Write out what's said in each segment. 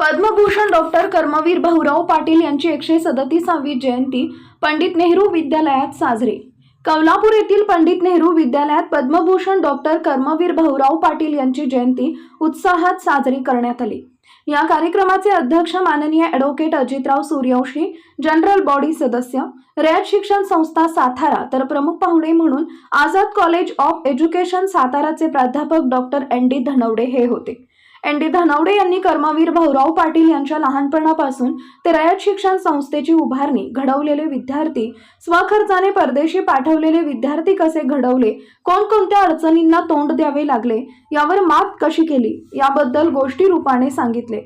Padma Bhushan doctor Karmaveer Bhaurao Patil यांची एकशे सदतीसावी जयंती पंडित नेहरू विद्यालयात साजरी. कौलापूर येथील पंडित नेहरू विद्यालयात पद्मभूषण डॉक्टर कर्मवीर भाऊराव पाटील यांची जयंती उत्साहात साजरी करण्यात आली. या कार्यक्रमाचे अध्यक्ष माननीय advocate Ajitrao Suryavanshi general body सदस्य रयत शिक्षण संस्था सातारा तर प्रमुख पाहुणे म्हणून आझाद कॉलेज ऑफ एज्युकेशन साताराचे प्राध्यापक डॉक्टर एन डी धनवडे हे होते. एन डी धनावडे यांनी कर्मवीर भाऊराव पाटील यांच्या लहानपणापासून ते रयत शिक्षण संस्थेची उभारणी घडवलेले विद्यार्थी स्वखर्चाने परदेशी पाठवलेले विद्यार्थी कसे घडवले कोणकोणत्या अडचणींना तोंड द्यावे लागले यावर मात कशी केली याबद्दल गोष्टी रूपाने सांगितले.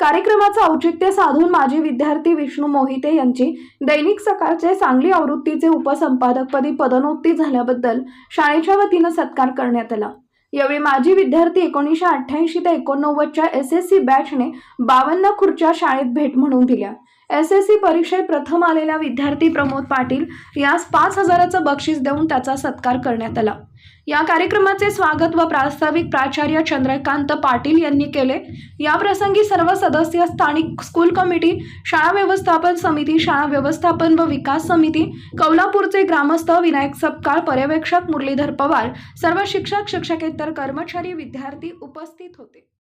कार्यक्रमाचं औचित्य साधून माजी विद्यार्थी विष्णू मोहिते यांची दैनिक सकाळचे सांगली आवृत्तीचे उपसंपादकपदी पदोन्नती झाल्याबद्दल शाळेच्या वतीनं सत्कार करण्यात आला. यावेळी माजी विद्यार्थी एकोणीसशे अठ्ठ्याऐंशी ते एकोणनव्वदच्या एस एस सी बॅचने बावन्न खुर्च्या शाळेत भेट म्हणून दिल्या. एस एस सी परीक्षेत प्रथम आलेला विद्यार्थी प्रमोद पाटील यास पाच हजाराचं बक्षीस देऊन त्याचा सत्कार करण्यात आला. या कार्यक्रमाचे स्वागत व प्रास्ताविक प्राचार्य चंद्रकांत पाटील यांनी केले. या प्रसंगी सर्व सदस्य स्थानिक स्कूल कमिटी शाळा व्यवस्थापन समिती शाळा व्यवस्थापन व विकास समिती कौलापूरचे ग्रामस्थ विनायक सपकाळ पर्यवेक्षक मुरलीधर पवार सर्व शिक्षक शिक्षकेतर कर्मचारी विद्यार्थी उपस्थित होते.